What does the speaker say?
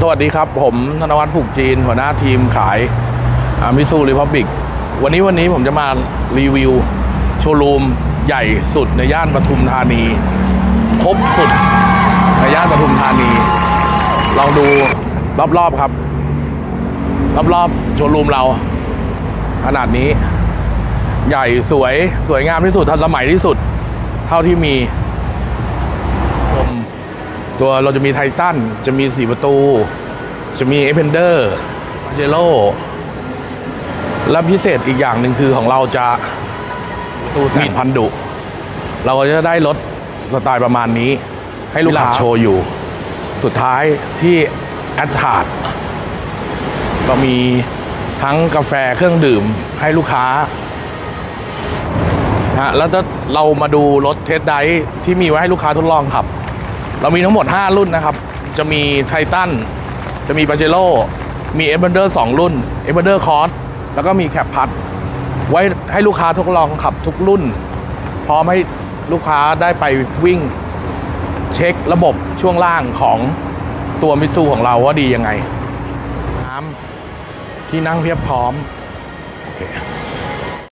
สวัสดีครับ ผมธนวัฒน์ผูกจีน หัวหน้าทีมขายมิซูริพับบิกวันนี้วันนี้ผมจะมารีวิว โชว์รูมใหญ่สุดในย่านปทุมธานี ครบสุดในย่านปทุมธานี ลองดูรอบๆครับ รอบๆโชว์รูมเรา ขนาดนี้ ใหญ่สวยสวยงามที่สุดทันสมัยที่สุด เท่าที่มี ตัวเราจะมีไททันจะมีสีประตู จะมีเอเพนเดอร์เจโ o และพิเศษอีกอย่างหนึ่งคือของเราจะตูแต่งพันดุ เราก็จะได้รถสไตล์ประมาณนี้ ให้ลูกค้าโชว์อยู่ สุดท้ายที่แอดทาร์ดก็มีทั้งกาแฟเครื่องดื่มให้ลูกค้าฮะแล้วจะเรามาดูรถเทสไดรฟ์ที่มีไว้ให้ลูกค้าทดลองขับ เรามีทั้งหมด 5 รุ่นนะครับ จะมีไททันจะมีปาเจโร่มีเอ b เ n อร์2รุ่นเอ b เ n อร์คอร์สแล้วก็มีแคปพัดไว้ให้ลูกค้าทดลองขับทุกรุ่น พร้อมให้ลูกค้าได้ไปวิ่งเช็คระบบช่วงล่างของตัวมิตซูของเราว่าดียังไงน้ำที่นั่งเพียบพร้อม โอเค